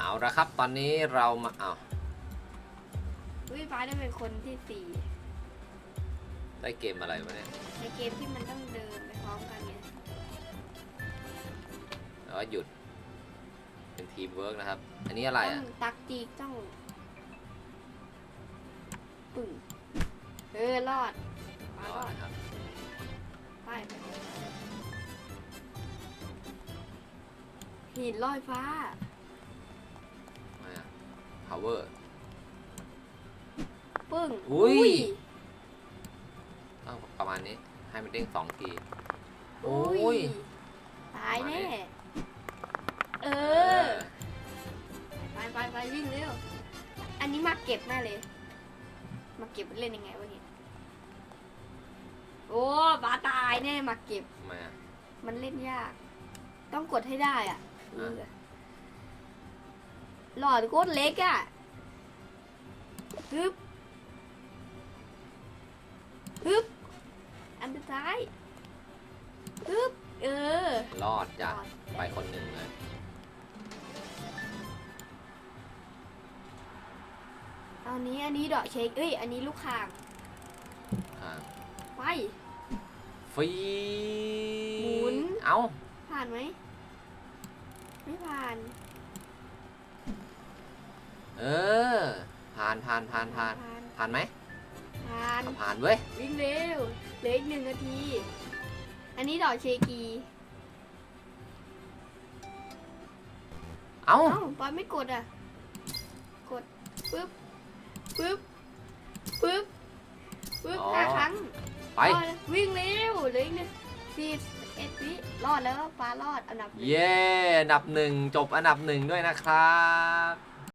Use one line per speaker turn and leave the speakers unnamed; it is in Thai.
เอาละครับ ตอนนี้เรามาเอา
อุ้ยฟ้าได้เป็นคนที่สี่
ได้เกมอะไรวะเนี่ย
ในเกมที่มันต้องเดินไปพร้อมกันไง
แล้วก็หยุด เป็นทีมเวิร์กนะครับ อันนี้อะไร
ต้
อะ
องตักจีกต้องปึ่งเออรอดฟ้าร
ร
ร
อ
อด
นะครับ
ไปไปหินลอยฟ้า
มาอะ power
ปึ้ง
อุ้ย ต้องประมาณนี้ ให้มันเด้งสองที โอ้
อุ้
ย
ย ตายแน่เอ
เอ
อ ไปไปไปวิ่งเร็ว อันนี้มาเก็บแน่เลย มาเก็บเล่นยังไงวะเนี่ยโอ้บาตายแน่มาเก็บ
มา
มันเล่นยาก ต้องกดให้ได้อะ
อะ
เออ หลอดโคตรเล็กอะฮึบฮึบอันสุดท้ายฮึบเออ
รอดจ้ะ
รอด
ไปคนหนึ่งเลย
อันนี้อันนี้ดอกเช็คเอ้ย อันนี้ลูกข่าง
อ่า
ไป
ฟรี
หมุน
เอ้า
ผ่านไหม ไม่ผ่าน
เออผ่านผ่านผ่านผ่าน
ผ่าน
ผ่านไหม
ผ่าน
ผ่านเว้ย
วิ่งเร็วเหลืออีกหนึ่งนาที อันนี้ดอกเชกี
เอ้า
เอ้าปอยไม่กดอะ กดปึ๊บปึ๊บปึ๊บปึ๊บ
อ๋อ
ห้าครั้ง
ไป
รอดวิ่งเร็วเหลืออีกหนึ่งสี่เอ็ดวิรอดแล้วฟ้ารอดอันดับหนึ่ง
เย้อันดับหนึ่งจบอันดับหนึ่งด้วยนะครับ